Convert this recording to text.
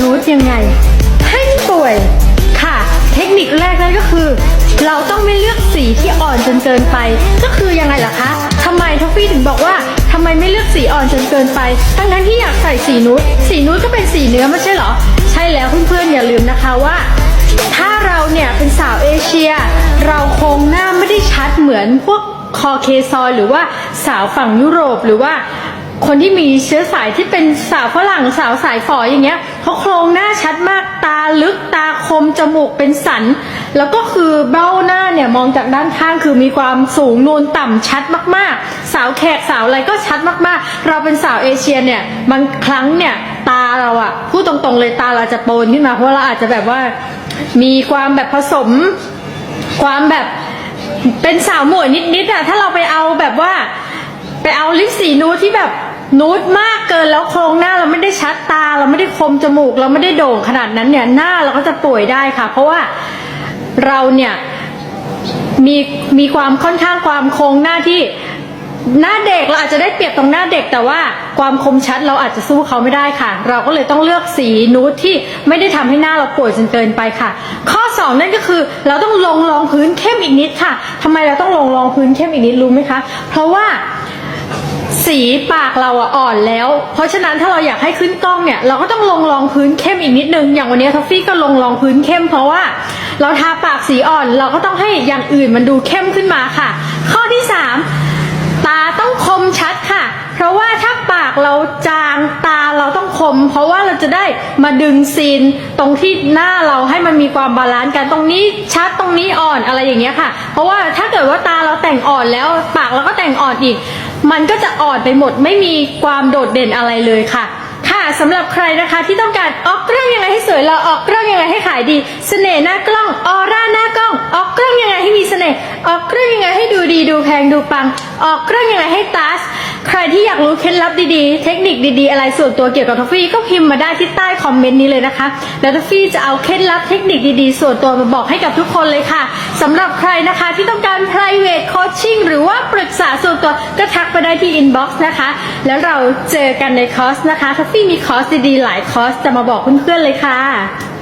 นูดยังไง ให้ป่วยค่ะ เทคนิคแรกนั่นก็คือ เราต้องไม่เลือกสีที่อ่อนจนเกินไป ก็คือยังไงล่ะคะทำไมทอฟฟี่ถึงบอกว่าทำไมไม่เลือกสีอ่อนจนเกินไป ทั้งนั้นที่อยากใส่สีนูดสีนูดก็เป็นสีเนื้อไม่ใช่เหรอ ใช่แล้วเพื่อนๆอย่าลืมนะคะว่าถ้าเราเนี่ยเป็นสาวเอเชีย เราโครงหน้าไม่ได้ชัดเหมือนพวกคอเคซอยหรือว่าสาวฝั่งยุโรปหรือว่า คนที่มีเชื้อสายที่เป็นสาวฝรั่งสาวสายฝออย่างเงี้ยเขาโครงหน้าชัดมากตาลึกตาคมจมูกเป็นสัน แล้วก็คือเบ้าหน้าเนี่ยมองจากด้านข้างคือมีความสูงนูนต่ำชัดมากๆ สาวแขกสาวอะไรก็ชัดมากๆ เราเป็นสาวเอเชียเนี่ยบางครั้งเนี่ยตาเราอะพูดตรงๆเลยตาเราจะโปนขึ้นมาเพราะเราอาจจะแบบว่ามีความแบบผสมความแบบเป็นสาวหมวยนิดๆอะถ้าเราไปเอาแบบว่าไปเอาลิปสีนูที่แบบ นูดมากเกินแล้วโครงหน้าเราไม่ได้ชัดตา เราไม่ได้คมจมูก เราไม่ได้โด่งขนาดนั้นเนี่ยหน้าเราก็จะป่วยได้ค่ะ เพราะว่าเราเนี่ยมีมีความค่อนข้างความโครงหน้าที่หน้าเด็กเราอาจจะได้เปรียบตรงหน้าเด็กแต่ว่าความคมชัดเราอาจจะสู้เขาไม่ได้ค่ะ เราก็เลยต้องเลือกสีนูดที่ไม่ได้ทำให้หน้าเราป่วยจนเกินไปค่ะ ข้อสองนั่นก็คือ เราต้องลงรองพื้นเข้มอีกนิดค่ะทำไมเราต้องลงรองพื้นเข้มอีกนิดรู้ไหมคะ เพราะว่า สีปากเราอะอ่อนแล้ว เพราะฉะนั้นถ้าเราอยากให้ขึ้นกล้องเนี่ย เราก็ต้องลงรองพื้นเข้มอีกนิดนึง อย่างวันนี้ทอฟฟี่ก็ลงรองพื้นเข้ม เพราะว่าเราทาปากสีอ่อน เราก็ต้องให้อย่างอื่นมันดูเข้มขึ้นมาค่ะ ข้อที่สามตาต้องคมชัดค่ะ เพราะว่าถ้าปากเราจางตาเราต้องคม เพราะว่าเราจะได้มาดึงซีนตรงที่หน้าเราให้มันมีความบาลานซ์กันตรงนี้ชัดตรงนี้อ่อนอะไรอย่างเงี้ยค่ะ เพราะว่าถ้าเกิดว่าตาเราแต่งอ่อนแล้วปากเราก็แต่งอ่อนอีก มันก็จะอ่อนไปหมดไม่มีความโดดเด่นอะไรเลยค่ะ ค่ะสำหรับใครนะคะที่ต้องการออกกล้องยังไงให้สวยเราออกกล้องยังไงให้ขายดี เสน่ห์หน้ากล้องออร่าหน้ากล้อง ออกกล้องยังไงให้มีเสน่ห์ออกกล้องยังไง ดูดีดูแพงดูปัง ออกกล้องยังไงให้ตัสใครที่อยากรู้เคล็ดลับดีๆ เทคนิคดีๆ อะไรส่วนตัวเกี่ยวกับทอฟฟี่ก็พิมพ์มาได้ที่ใต้คอมเมนต์นี้เลยนะคะ แล้วทอฟฟี่จะเอาเคล็ดลับเทคนิคดีๆ ส่วนตัวมาบอกให้กับทุกคนเลยค่ะสำหรับใครนะคะที่ต้องการ private coaching หรือว่าปรึกษาส่วนตัวก็ทักไปได้ที่ inbox นะคะ แล้วเราเจอกันในคอร์สนะคะทอฟฟี่มีคอร์สดีๆหลายคอร์สจะมาบอกเพื่อนๆเลยค่ะ